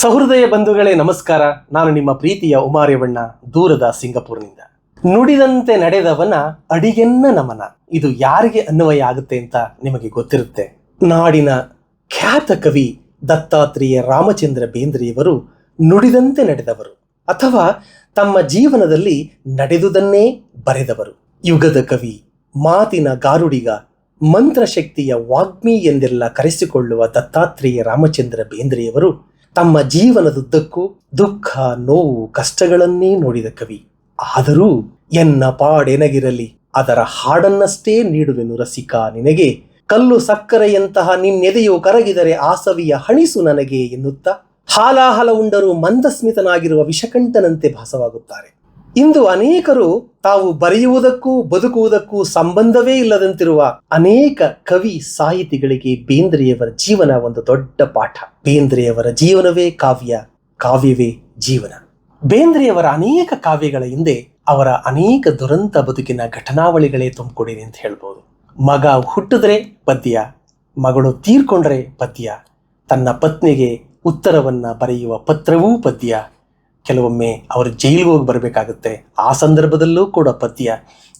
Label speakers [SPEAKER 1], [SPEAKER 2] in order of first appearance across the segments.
[SPEAKER 1] ಸಹೃದಯ ಬಂಧುಗಳೇ, ನಮಸ್ಕಾರ. ನಾನು ನಿಮ್ಮ ಪ್ರೀತಿಯ ಉಮಾರ್ಯವಣ್ಣ ದೂರದ ಸಿಂಗಪುರ್ನಿಂದ ನುಡಿದಂತೆ ನಡೆದವನ ಅಡಿಗೆನ್ನ ನಮನ. ಇದು ಯಾರಿಗೆ ಅನ್ವಯ ಆಗುತ್ತೆ ಅಂತ ನಿಮಗೆ ಗೊತ್ತಿರುತ್ತೆ. ನಾಡಿನ ಖ್ಯಾತ ಕವಿ ದತ್ತಾತ್ರೇಯ ರಾಮಚಂದ್ರ ಬೇಂದ್ರೆಯವರು ನುಡಿದಂತೆ ನಡೆದವರು ಅಥವಾ ತಮ್ಮ ಜೀವನದಲ್ಲಿ ನಡೆದುದನ್ನೇ ಬರೆದವರು. ಯುಗದ ಕವಿ, ಮಾತಿನ ಗಾರುಡಿಗ, ಮಂತ್ರಶಕ್ತಿಯ ವಾಗ್ಮಿ ಎಂದೆಲ್ಲ ಕರೆಸಿಕೊಳ್ಳುವ ದತ್ತಾತ್ರೇಯ ರಾಮಚಂದ್ರ ಬೇಂದ್ರೆಯವರು ತಮ್ಮ ಜೀವನದುದ್ದಕ್ಕೂ ದುಃಖ, ನೋವು, ಕಷ್ಟಗಳನ್ನೇ ನೋಡಿದ ಕವಿ. ಆದರೂ ಎನ್ನ ಪಾಡೆನಗಿರಲಿ, ಅದರ ಹಾಡನ್ನಷ್ಟೇ ನೀಡುವೆನು ರಸಿಕ ನಿನಗೆ. ಕಲ್ಲು ಸಕ್ಕರೆಯಂತಹ ನಿನ್ನೆದೆಯು ಕರಗಿದರೆ ಆಸವಿಯ ಹಣಿಸು ನನಗೆ ಎನ್ನುತ್ತಾ. ಹಾಲಾಹಲ ಉಂಡರೂ ಮಂದಸ್ಮಿತನಾಗಿರುವ ವಿಷಕಂಠನಂತೆ ಭಾಸವಾಗುತ್ತಾರೆ. ಇಂದು ಅನೇಕರು ತಾವು ಬರೆಯುವುದಕ್ಕೂ ಬದುಕುವುದಕ್ಕೂ ಸಂಬಂಧವೇ ಇಲ್ಲದಂತಿರುವ ಅನೇಕ ಕವಿ ಸಾಹಿತಿಗಳಿಗೆ ಬೇಂದ್ರೆಯವರ ಜೀವನ ಒಂದು ದೊಡ್ಡ ಪಾಠ. ಬೇಂದ್ರೆಯವರ ಜೀವನವೇ ಕಾವ್ಯ, ಕಾವ್ಯವೇ ಜೀವನ. ಬೇಂದ್ರೆಯವರ ಅನೇಕ ಕಾವ್ಯಗಳ ಹಿಂದೆ ಅವರ ಅನೇಕ ದುರಂತ ಬದುಕಿನ ಘಟನಾವಳಿಗಳೇ ತುಂಬಿಕೊಂಡಿದೆ ಅಂತ ಹೇಳ್ಬೋದು. ಮಗ ಹುಟ್ಟಿದ್ರೆ ಪದ್ಯ, ಮಗಳು ತೀರ್ಕೊಂಡ್ರೆ ಪದ್ಯ, ತನ್ನ ಪತ್ನಿಗೆ ಉತ್ತರವನ್ನ ಬರೆಯುವ ಪತ್ರವೂ ಪದ್ಯ ಕೆಲವೊಮ್ಮೆ ಅವರು ಜೈಲಿಗೆ ಹೋಗಿ ಬರಬೇಕಾಗುತ್ತೆ. ಆ ಸಂದರ್ಭದಲ್ಲೂ ಕೂಡ ಪದ್ಯ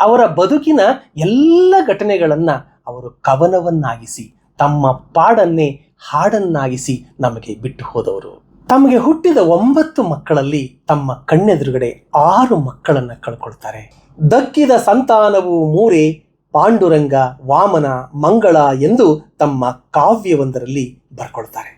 [SPEAKER 1] ಅವರ ಬದುಕಿನ ಎಲ್ಲ ಘಟನೆಗಳನ್ನು ಅವರು ಕವನವನ್ನಾಗಿಸಿ, ತಮ್ಮ ಪಾಡನ್ನೇ ಹಾಡನ್ನಾಗಿಸಿ ನಮಗೆ ಬಿಟ್ಟು ಹೋದವರು. ತಮಗೆ ಹುಟ್ಟಿದ ಒಂಬತ್ತು ಮಕ್ಕಳಲ್ಲಿ ತಮ್ಮ ಕಣ್ಣೆದುರುಗಡೆ ಆರು ಮಕ್ಕಳನ್ನ ಕಳ್ಕೊಳ್ತಾರೆ. ದಕ್ಕಿದ ಸಂತಾನವು ಮೂರೇ, ಪಾಂಡುರಂಗ, ವಾಮನ, ಮಂಗಳ ಎಂದು ತಮ್ಮ ಕಾವ್ಯವೊಂದರಲ್ಲಿ ಬರ್ಕೊಳ್ತಾರೆ.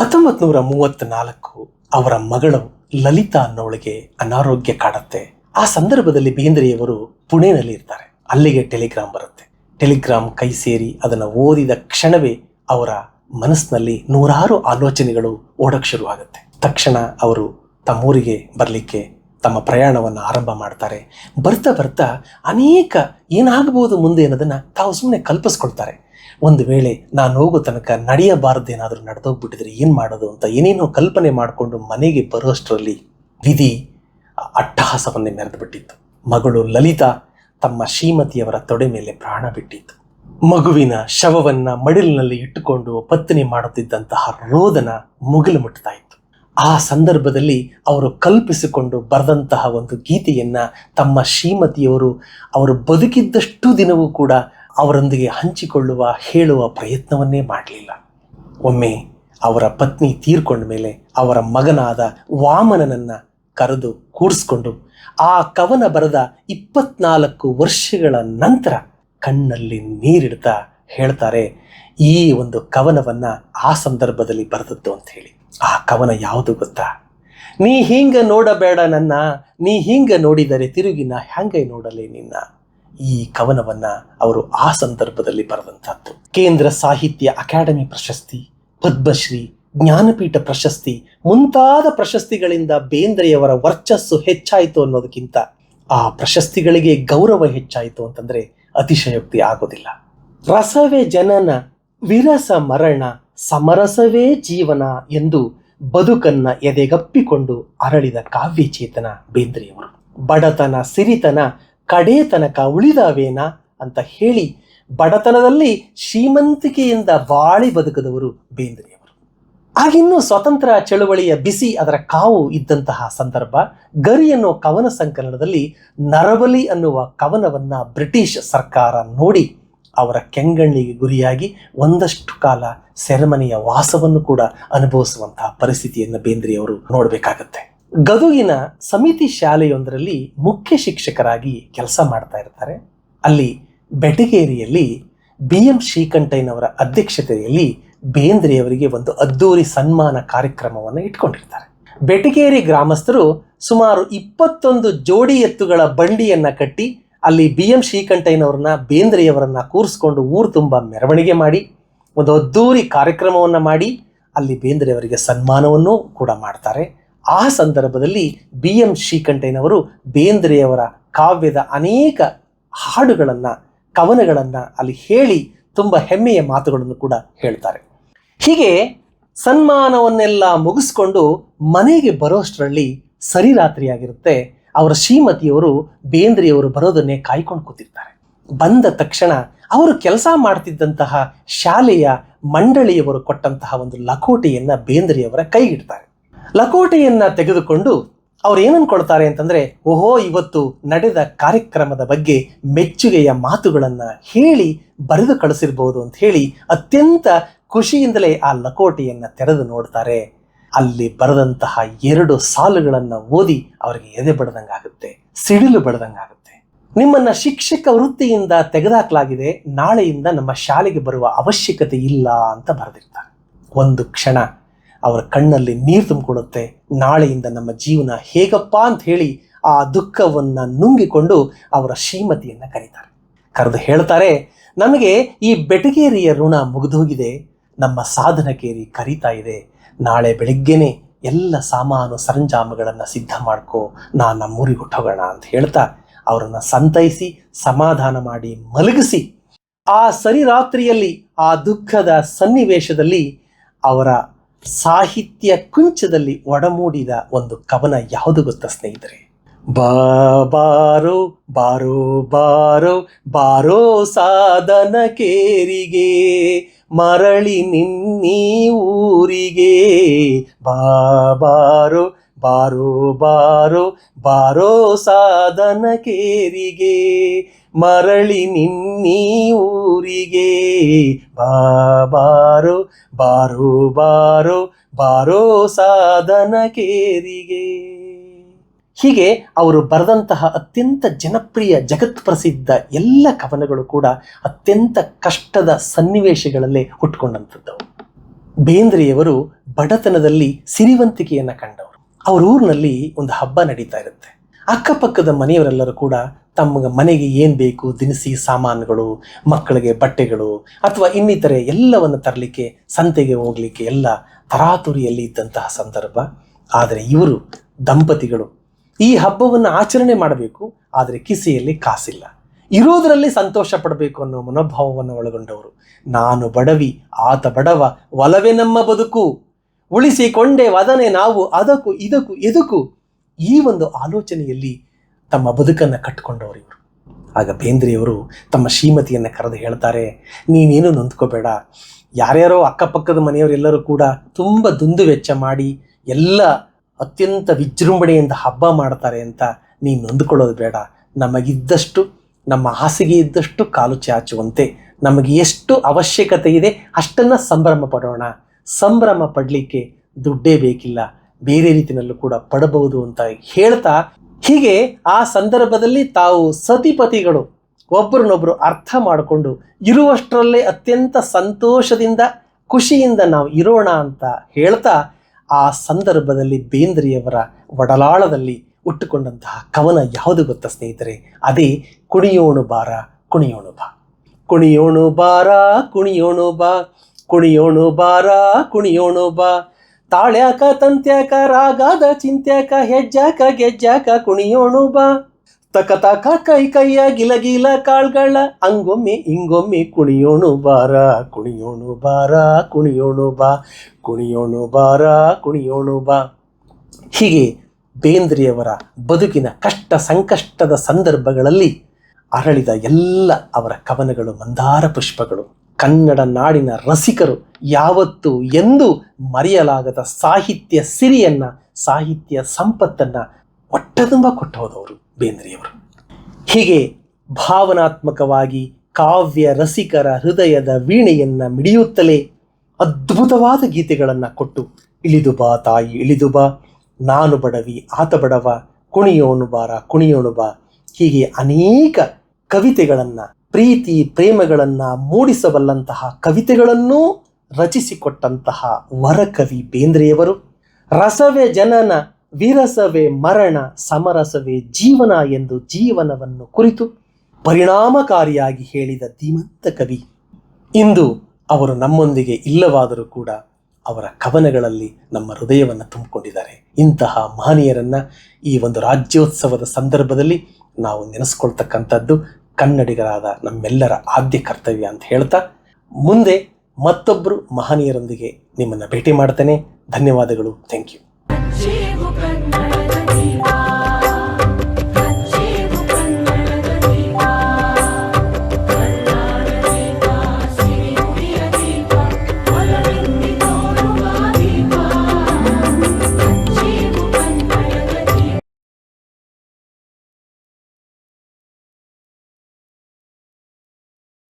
[SPEAKER 1] ಹತ್ತೊಂಬತ್ತು ನೂರ ಮೂವತ್ತ್ನಾಲ್ಕು ಅವರ ಮಗಳು ಲಲಿತಾ ಅನ್ನೋಳಿಗೆ ಅನಾರೋಗ್ಯ ಕಾಡತ್ತೆ. ಆ ಸಂದರ್ಭದಲ್ಲಿ ಬೇಂದ್ರೆಯವರು ಪುಣೆನಲ್ಲಿ ಇರ್ತಾರೆ. ಅಲ್ಲಿಗೆ ಟೆಲಿಗ್ರಾಮ್ ಬರುತ್ತೆ. ಟೆಲಿಗ್ರಾಮ್ ಕೈ ಸೇರಿ ಅದನ್ನು ಓದಿದ ಕ್ಷಣವೇ ಅವರ ಮನಸ್ಸಿನಲ್ಲಿ ನೂರಾರು ಆಲೋಚನೆಗಳು ಓಡಕ್ ಶುರುವಾಗುತ್ತೆ ತಕ್ಷಣ ಅವರು ತಮ್ಮೂರಿಗೆ ಬರಲಿಕ್ಕೆ ತಮ್ಮ ಪ್ರಯಾಣವನ್ನು ಆರಂಭ ಮಾಡ್ತಾರೆ. ಬರ್ತಾ ಬರ್ತಾ ಅನೇಕ ಏನಾಗಬಹುದು ಮುಂದೆ ಅನ್ನೋದನ್ನು ತಾವು ಸುಮ್ಮನೆ ಕಲ್ಪಿಸ್ಕೊಳ್ತಾರೆ. ಒಂದು ವೇಳೆ ನಾನು ಹೋಗೋ ತನಕ ನಡೆಯಬಾರದೇನಾದರೂ ನಡೆದೋಗ್ಬಿಟ್ಟಿದ್ರೆ ಏನು ಮಾಡೋದು ಅಂತ ಏನೇನೋ ಕಲ್ಪನೆ ಮಾಡಿಕೊಂಡು ಮನೆಗೆ ಬರೋಷ್ಟರಲ್ಲಿ ವಿಧಿ ಅಟ್ಟಹಾಸವನ್ನೇ ಮೆರೆದು ಬಿಟ್ಟಿತ್ತು. ಮಗಳು ಲಲಿತಾ ತಮ್ಮ ಶ್ರೀಮತಿಯವರ ತೊಡೆ ಮೇಲೆ ಪ್ರಾಣ ಬಿಟ್ಟಿತ್ತು. ಮಗುವಿನ ಶವವನ್ನು ಮಡಿಲಿನಲ್ಲಿ ಇಟ್ಟುಕೊಂಡು ಪತ್ನಿ ಮಾಡುತ್ತಿದ್ದಂತಹ ರೋದನ ಮುಗಿಲು ಮುಟ್ತಾ ಇತ್ತು. ಆ ಸಂದರ್ಭದಲ್ಲಿ ಅವರು ಕಲ್ಪಿಸಿಕೊಂಡು ಬರೆದಂತಹ ಒಂದು ಗೀತೆಯನ್ನ ತಮ್ಮ ಶ್ರೀಮತಿಯವರು ಅವರು ಬದುಕಿದ್ದಷ್ಟು ದಿನವೂ ಕೂಡ ಅವರೊಂದಿಗೆ ಹಂಚಿಕೊಳ್ಳುವ, ಹೇಳುವ ಪ್ರಯತ್ನವನ್ನೇ ಮಾಡಲಿಲ್ಲ. ಒಮ್ಮೆ ಅವರ ಪತ್ನಿ ತೀರ್ಕೊಂಡ ಮೇಲೆ ಅವರ ಮಗನಾದ ವಾಮನನನ್ನು ಕರೆದು ಕೂರಿಸ್ಕೊಂಡು ಆ ಕವನ ಬರೆದ ಇಪ್ಪತ್ನಾಲ್ಕು ವರ್ಷಗಳ ನಂತರ ಕಣ್ಣಲ್ಲಿ ನೀರಿಡ್ತಾ ಹೇಳ್ತಾರೆ, ಈ ಒಂದು ಕವನವನ್ನು ಆ ಸಂದರ್ಭದಲ್ಲಿ ಬರೆದದ್ದು ಅಂತ ಹೇಳಿ. ಆ ಕವನ ಯಾವುದು ಗೊತ್ತಾ? ನೀ ಹಿಂಗ ನೋಡಬೇಡ ನನ್ನ, ನೀ ಹಿಂಗ ನೋಡಿದರೆ ತಿರುಗಿ ನಾ ಹ್ಯಾಂಗೈ ನೋಡಲೇ ನಿನ್ನ? ಈ ಕವನವನ್ನ ಅವರು ಆ ಸಂದರ್ಭದಲ್ಲಿ ಬರೆದಂತಹದ್ದು ಕೇಂದ್ರ ಸಾಹಿತ್ಯ ಅಕಾಡೆಮಿ ಪ್ರಶಸ್ತಿ, ಪದ್ಮಶ್ರೀ, ಜ್ಞಾನಪೀಠ ಪ್ರಶಸ್ತಿ ಮುಂತಾದ ಪ್ರಶಸ್ತಿಗಳಿಂದ ಬೇಂದ್ರೆಯವರ ವರ್ಚಸ್ಸು ಹೆಚ್ಚಾಯಿತು ಅನ್ನೋದಕ್ಕಿಂತ ಆ ಪ್ರಶಸ್ತಿಗಳಿಗೆ ಗೌರವ ಹೆಚ್ಚಾಯಿತು ಅಂತಂದ್ರೆ ಅತಿಶಯೋಕ್ತಿ ಆಗೋದಿಲ್ಲ. ರಸವೇ ಜನನ, ವಿರಸ ಮರಣ, ಸಮರಸವೇ ಜೀವನ ಎಂದು ಬದುಕನ್ನ ಎದೆಗಪ್ಪಿಕೊಂಡು ಅರಳಿದ ಕಾವ್ಯಚೇತನ ಬೇಂದ್ರೆಯವರು. ಬಡತನ, ಸಿರಿತನ ಕಡೇ ತನಕ ಉಳಿದಾವೇನ ಅಂತ ಹೇಳಿ ಬಡತನದಲ್ಲಿ ಶ್ರೀಮಂತಿಕೆಯಿಂದ ಬಾಳಿ ಬದುಕದವರು ಬೇಂದ್ರೆಯವರು. ಆಗಿನ್ನೂ ಸ್ವತಂತ್ರ ಚಳುವಳಿಯ ಬಿಸಿ ಅದರ ಕಾವು ಇದ್ದಂತಹ ಸಂದರ್ಭ, ಗರಿ ಅನ್ನೋ ಕವನ ಸಂಕಲನದಲ್ಲಿ ನರಬಲಿ ಅನ್ನುವ ಕವನವನ್ನ ಬ್ರಿಟಿಷ್ ಸರ್ಕಾರ ನೋಡಿ ಅವರ ಕೆಂಗಣ್ಣಿಗೆ ಗುರಿಯಾಗಿ ಒಂದಷ್ಟು ಕಾಲ ಸೆರೆಮನೆಯ ವಾಸವನ್ನು ಕೂಡ ಅನುಭವಿಸುವಂತಹ ಪರಿಸ್ಥಿತಿಯನ್ನು ಬೇಂದ್ರೆಯವರು ನೋಡಬೇಕಾಗತ್ತೆ. ಗದುಗಿನ ಸಮಿತಿ ಶಾಲೆಯೊಂದರಲ್ಲಿ ಮುಖ್ಯ ಶಿಕ್ಷಕರಾಗಿ ಕೆಲಸ ಮಾಡ್ತಾ ಇರ್ತಾರೆ. ಅಲ್ಲಿ ಬೆಟಗೇರಿಯಲ್ಲಿ ಬಿ ಎಂ ಶ್ರೀಕಂಠಯ್ಯನವರ ಅಧ್ಯಕ್ಷತೆಯಲ್ಲಿ ಬೇಂದ್ರೆಯವರಿಗೆ ಒಂದು ಅದ್ದೂರಿ ಸನ್ಮಾನ ಕಾರ್ಯಕ್ರಮವನ್ನು ಇಟ್ಕೊಂಡಿರ್ತಾರೆ. ಬೆಟಗೇರಿ ಗ್ರಾಮಸ್ಥರು ಸುಮಾರು ಇಪ್ಪತ್ತೊಂದು ಜೋಡಿ ಎತ್ತುಗಳ ಬಂಡಿಯನ್ನ ಕಟ್ಟಿ ಅಲ್ಲಿ ಬಿ ಎಂ ಶ್ರೀಕಂಠಯ್ಯನವ್ರನ್ನ ಬೇಂದ್ರೆಯವರನ್ನ ಕೂರಿಸ್ಕೊಂಡು ಊರು ತುಂಬ ಮೆರವಣಿಗೆ ಮಾಡಿ, ಒಂದು ಅದ್ದೂರಿ ಕಾರ್ಯಕ್ರಮವನ್ನು ಮಾಡಿ ಅಲ್ಲಿ ಬೇಂದ್ರೆಯವರಿಗೆ ಸನ್ಮಾನವನ್ನು ಕೂಡ ಮಾಡ್ತಾರೆ. ಆ ಸಂದರ್ಭದಲ್ಲಿ ಬಿ ಎಂ ಶ್ರೀಕಂಠಯ್ಯನವರು ಬೇಂದ್ರೆಯವರ ಕಾವ್ಯದ ಅನೇಕ ಹಾಡುಗಳನ್ನು, ಕವನಗಳನ್ನು ಅಲ್ಲಿ ಹೇಳಿ ತುಂಬ ಹೆಮ್ಮೆಯ ಮಾತುಗಳನ್ನು ಕೂಡ ಹೇಳ್ತಾರೆ. ಹೀಗೆ ಸನ್ಮಾನವನ್ನೆಲ್ಲ ಮುಗಿಸ್ಕೊಂಡು ಮನೆಗೆ ಬರೋಷ್ಟರಲ್ಲಿ ಸರಿ ರಾತ್ರಿ ಆಗಿರುತ್ತೆ ಅವರ ಶ್ರೀಮತಿಯವರು ಬೇಂದ್ರೆಯವರು ಬರೋದನ್ನೇ ಕಾಯ್ಕೊಂಡು ಕೂತಿರ್ತಾರೆ. ಬಂದ ತಕ್ಷಣ ಅವರು ಕೆಲಸ ಮಾಡ್ತಿದ್ದಂತಹ ಶಾಲೆಯ ಮಂಡಳಿಯವರು ಕೊಟ್ಟಂತಹ ಒಂದು ಲಕೋಟೆಯನ್ನು ಬೇಂದ್ರೆಯವರ ಕೈಗಿಡ್ತಾರೆ. ಲಕೋಟೆಯನ್ನ ತೆಗೆದುಕೊಂಡು ಅವ್ರು ಏನನ್ಕೊಳ್ತಾರೆ ಅಂತಂದರೆ, ಓಹೋ, ಇವತ್ತು ನಡೆದ ಕಾರ್ಯಕ್ರಮದ ಬಗ್ಗೆ ಮೆಚ್ಚುಗೆಯ ಮಾತುಗಳನ್ನು ಹೇಳಿ ಬರೆದು ಕಳಿಸಿರ್ಬೋದು ಅಂತ ಹೇಳಿ ಅತ್ಯಂತ ಖುಷಿಯಿಂದಲೇ ಆ ಲಕೋಟೆಯನ್ನು ತೆರೆದು ನೋಡ್ತಾರೆ. ಅಲ್ಲಿ ಬರೆದಂತಹ ಎರಡು ಸಾಲುಗಳನ್ನು ಓದಿ ಅವರಿಗೆ ಎದೆ ಬಡದಂಗಾಗುತ್ತೆ ಸಿಡಿಲು ಬಡದಂಗಾಗುತ್ತೆ ನಿಮ್ಮನ್ನ ಶಿಕ್ಷಕ ವೃತ್ತಿಯಿಂದ ತೆಗೆದಾಕಲಾಗಿದೆ, ನಾಳೆಯಿಂದ ನಮ್ಮ ಶಾಲೆಗೆ ಬರುವ ಅವಶ್ಯಕತೆ ಇಲ್ಲ ಅಂತ ಬರೆದಿರ್ತಾರೆ. ಒಂದು ಕ್ಷಣ ಅವರ ಕಣ್ಣಲ್ಲಿ ನೀರು ತುಂಬಿಕೊಳ್ಳುತ್ತೆ. ನಾಳೆಯಿಂದ ನಮ್ಮ ಜೀವನ ಹೇಗಪ್ಪ ಅಂತ ಹೇಳಿ ಆ ದುಃಖವನ್ನು ನುಂಗಿಕೊಂಡು ಅವರ ಶ್ರೀಮತಿಯನ್ನು ಕರೀತಾರೆ. ಕರೆದು ಹೇಳ್ತಾರೆ, ನಮಗೆ ಈ ಬೆಟಗೇರಿಯ ಋಣ ಮುಗಿದೋಗಿದೆ. ನಮ್ಮ ಸಾಧನಕೇರಿ ಕರೀತಾ ಇದೆ. ನಾಳೆ ಬೆಳಿಗ್ಗೆನೆ ಎಲ್ಲ ಸಾಮಾನು ಸರಂಜಾಮಗಳನ್ನು ಸಿದ್ಧ ಮಾಡ್ಕೋ. ನಾನು ನಮ್ಮೂರಿಗೆ ಹೊಟ್ಟೋಗೋಣ ಅಂತ ಹೇಳ್ತಾ ಅವರನ್ನು ಸಂತೈಸಿ, ಸಮಾಧಾನ ಮಾಡಿ ಮಲಗಿಸಿ, ಆ ಸರಿರಾತ್ರಿಯಲ್ಲಿ ಆ ದುಃಖದ ಸನ್ನಿವೇಶದಲ್ಲಿ ಅವರ ಸಾಹಿತ್ಯ ಕುಂಚದಲ್ಲಿ ಒಡಮೂಡಿದ ಒಂದು ಕವನ ಯಾವುದು ಗೊತ್ತ ಸ್ನೇಹಿತರೆ? ಬಾರೋ ಬಾರೋ ಬಾರೋ ಬಾರೋ ಸಾಧನ ಕೇರಿಗೆ, ಮರಳಿ ನಿನ್ನೀ ಊರಿಗೆ. ಬಾರೋ ಬಾರೋ ಬಾರೋ ಬಾರೋ ಸಾಧನ ಕೇರಿಗೆ ಮರಳಿ ನಿನ್ನಿ ಊರಿಗೆ. ಬಾ, ಬಾರೋ ಬಾರೋ ಬಾರೋ ಬಾರೋ ಸಾಧನ ಕೇರಿಗೆ ಹೀಗೆ ಅವರು ಬರೆದಂತಹ ಅತ್ಯಂತ ಜನಪ್ರಿಯ, ಜಗತ್ ಪ್ರಸಿದ್ಧ ಎಲ್ಲ ಕವನಗಳು ಕೂಡ ಅತ್ಯಂತ ಕಷ್ಟದ ಸನ್ನಿವೇಶಗಳಲ್ಲೇ ಹುಟ್ಟುಕೊಂಡಂಥದ್ದು ಬೇಂದ್ರೆಯವರು ಬಡತನದಲ್ಲಿ ಸಿರಿವಂತಿಕೆಯನ್ನು ಕಂಡವರು. ಅವ್ರ ಊರಿನಲ್ಲಿ ಒಂದು ಹಬ್ಬ ನಡೀತಾ ಇರುತ್ತೆ. ಅಕ್ಕಪಕ್ಕದ ಮನೆಯವರೆಲ್ಲರೂ ಕೂಡ ತಮ್ಮ ಮನೆಗೆ ಏನು ಬೇಕು, ದಿನಸಿ ಸಾಮಾನುಗಳು, ಮಕ್ಕಳಿಗೆ ಬಟ್ಟೆಗಳು ಅಥವಾ ಇನ್ನಿತರೆ ಎಲ್ಲವನ್ನು ತರಲಿಕ್ಕೆ, ಸಂತೆಗೆ ಹೋಗಲಿಕ್ಕೆ ಎಲ್ಲ ತರಾತುರಿಯಲ್ಲಿ ಇದ್ದಂತಹ ಸಂದರ್ಭ. ಆದರೆ ಇವರು ದಂಪತಿಗಳು. ಈ ಹಬ್ಬವನ್ನು ಆಚರಣೆ ಮಾಡಬೇಕು, ಆದರೆ ಕಿಸೆಯಲ್ಲಿ ಕಾಸಿಲ್ಲ. ಇರೋದರಲ್ಲಿ ಸಂತೋಷ ಪಡಬೇಕು ಅನ್ನೋ ಮನೋಭಾವವನ್ನು ಒಳಗೊಂಡವರು. ನಾನು ಬಡವಿ, ಆತ ಬಡವ, ಒಲವೇ ನಮ್ಮ ಬದುಕು. ಉಳಿಸಿಕೊಂಡೆ ವದನೆ ನಾವು, ಅದಕ್ಕೂ ಇದಕ್ಕೂ ಎದಕ್ಕೂ ಈ ಒಂದು ಆಲೋಚನೆಯಲ್ಲಿ ತಮ್ಮ ಬದುಕನ್ನು ಕಟ್ಟಿಕೊಂಡವರು ಇವರು. ಆಗ ಬೇಂದ್ರೆಯವರು ತಮ್ಮ ಶ್ರೀಮತಿಯನ್ನು ಕರೆದು ಹೇಳ್ತಾರೆ, ನೀನೇನು ನೊಂದ್ಕೋಬೇಡ. ಯಾರ್ಯಾರೋ ಅಕ್ಕಪಕ್ಕದ ಮನೆಯವರೆಲ್ಲರೂ ಕೂಡ ತುಂಬ ದುಂದು ವೆಚ್ಚ ಮಾಡಿ ಎಲ್ಲ ಅತ್ಯಂತ ವಿಜೃಂಭಣೆಯಿಂದ ಹಬ್ಬ ಮಾಡ್ತಾರೆ ಅಂತ ನೀನು ನೊಂದ್ಕೊಳ್ಳೋದು ಬೇಡ. ನಮಗಿದ್ದಷ್ಟು, ನಮ್ಮ ಹಾಸಿಗೆ ಇದ್ದಷ್ಟು ಕಾಲು ಚಾಚುವಂತೆ. ನಮಗೆ ಎಷ್ಟು ಅವಶ್ಯಕತೆ ಇದೆ ಅಷ್ಟನ್ನು ಸಂಭ್ರಮ ಪಡೋಣ. ಸಂಭ್ರಮ ಪಡಲಿಕ್ಕೆ ದುಡ್ಡೇ ಬೇಕಿಲ್ಲ. ಬೇರೆ ರೀತಿಯಲ್ಲೂ ಕೂಡ ಪಡಬಹುದು ಅಂತ ಹೇಳ್ತಾ ಹೀಗೆ ಆ ಸಂದರ್ಭದಲ್ಲಿ ತಾವು ಸತಿಪತಿಗಳು ಒಬ್ಬರನ್ನೊಬ್ಬರು ಅರ್ಥ ಮಾಡಿಕೊಂಡು ಇರುವಷ್ಟರಲ್ಲೇ ಅತ್ಯಂತ ಸಂತೋಷದಿಂದ ಖುಷಿಯಿಂದ ನಾವು ಇರೋಣ ಅಂತ ಹೇಳ್ತಾ ಆ ಸಂದರ್ಭದಲ್ಲಿ ಬೇಂದ್ರೆಯವರ ಒಡಲಾಳದಲ್ಲಿ ಹುಟ್ಟುಕೊಂಡಂತಹ ಕವನ ಯಾವುದು ಗೊತ್ತ ಸ್ನೇಹಿತರೆ? ಅದೇ ಕುಣಿಯೋಣು ಬಾರ ಕುಣಿಯೋಣು ಬಾ. ಕುಣಿಯೋಣು ಬಾರ ಕುಣಿಯೋಣು ಬಾ. ಕುಣಿಯೋಣು ಬಾರ ಕುಣಿಯೋಣು ಬಾ. ತಾಳ್ಯಾಕ, ತಂತ್ಯಾಕ, ರಾಗದ, ಚಿಂತ್ಯಾಕ, ಹೆಜ್ಜಾಕ, ಗೆಜ್ಜಾಕ ಕುಣಿಯೋಣು ಬಾ. ತಕ ತಕ ಕೈ ಕೈಯ ಗಿಲಗಿಲ, ಕಾಳ್ಗಳ, ಅಂಗೊಮ್ಮೆ, ಇಂಗೊಮ್ಮೆ ಕುಣಿಯೋಣು ಬಾರ ಕುಣಿಯೋಣು ಬಾರ ಕುಣಿಯೋಣು ಬಾ. ಕುಣಿಯೋಣು ಬಾರ ಕುಣಿಯೋಣು ಬಾ. ಹೀಗೆ ಬೇಂದ್ರೆಯವರ ಬದುಕಿನ ಕಷ್ಟ ಸಂಕಷ್ಟದ ಸಂದರ್ಭಗಳಲ್ಲಿ ಅರಳಿದ ಎಲ್ಲ ಅವರ ಕವನಗಳು ಮಂದಾರ ಪುಷ್ಪಗಳು. ಕನ್ನಡ ನಾಡಿನ ರಸಿಕರು ಯಾವತ್ತು ಎಂದು ಮರೆಯಲಾಗದ ಸಾಹಿತ್ಯ ಸಿರಿಯನ್ನ, ಸಾಹಿತ್ಯ ಸಂಪತ್ತನ್ನು ಒಟ್ಟದುಂಬ ಕೊಟ್ಟು ಹೋದವರು ಬೇಂದ್ರೆಯವರು. ಹೀಗೆ ಭಾವನಾತ್ಮಕವಾಗಿ ಕಾವ್ಯ ರಸಿಕರ ಹೃದಯದ ವೀಣೆಯನ್ನು ಮಿಡಿಯುತ್ತಲೇ ಅದ್ಭುತವಾದ ಗೀತೆಗಳನ್ನು ಕೊಟ್ಟು, ಇಳಿದು ಬಾ ತಾಯಿ, ಇಳಿದು ಬಾ, ನಾನು ಬಡವಿ, ಆತ ಬಡವ ಕುಣಿಯೋನು ಬಾರ, ಕುಣಿಯೋಣು ಬಾ, ಹೀಗೆ ಅನೇಕ ಕವಿತೆಗಳನ್ನು ಪ್ರೀತಿ ಪ್ರೇಮಗಳನ್ನು ಮೂಡಿಸಬಲ್ಲಂತಹ ಕವಿತೆಗಳನ್ನೂ ರಚಿಸಿಕೊಟ್ಟಂತಹ ವರಕವಿ ಬೇಂದ್ರೆಯವರು. ರಸವೇ ಜನನ, ವಿರಸವೇ ಮರಣ, ಸಮರಸವೇ ಜೀವನ ಎಂದು ಜೀವನವನ್ನು ಕುರಿತು ಪರಿಣಾಮಕಾರಿಯಾಗಿ ಹೇಳಿದ ಧೀಮಂತ ಕವಿ. ಇಂದು ಅವರು ನಮ್ಮೊಂದಿಗೆ ಇಲ್ಲವಾದರೂ ಕೂಡ ಅವರ ಕವನಗಳಲ್ಲಿ ನಮ್ಮ ಹೃದಯವನ್ನು ತುಂಬಿಕೊಂಡಿದ್ದಾರೆ. ಇಂತಹ ಮಹನೀಯರನ್ನ ಈ ಒಂದು ರಾಜ್ಯೋತ್ಸವದ ಸಂದರ್ಭದಲ್ಲಿ ನಾವು ನೆನೆಸ್ಕೊಳ್ತಕ್ಕಂಥದ್ದು ಕನ್ನಡಿಗರಾದ ನಮ್ಮೆಲ್ಲರ ಆದ್ಯ ಕರ್ತವ್ಯ ಅಂತ ಹೇಳ್ತಾ ಮುಂದೆ ಮತ್ತೊಬ್ಬರು ಮಹನೀಯರೊಂದಿಗೆ ನಿಮ್ಮನ್ನು ಭೇಟಿ ಮಾಡ್ತೇನೆ. ಧನ್ಯವಾದಗಳು. Thank you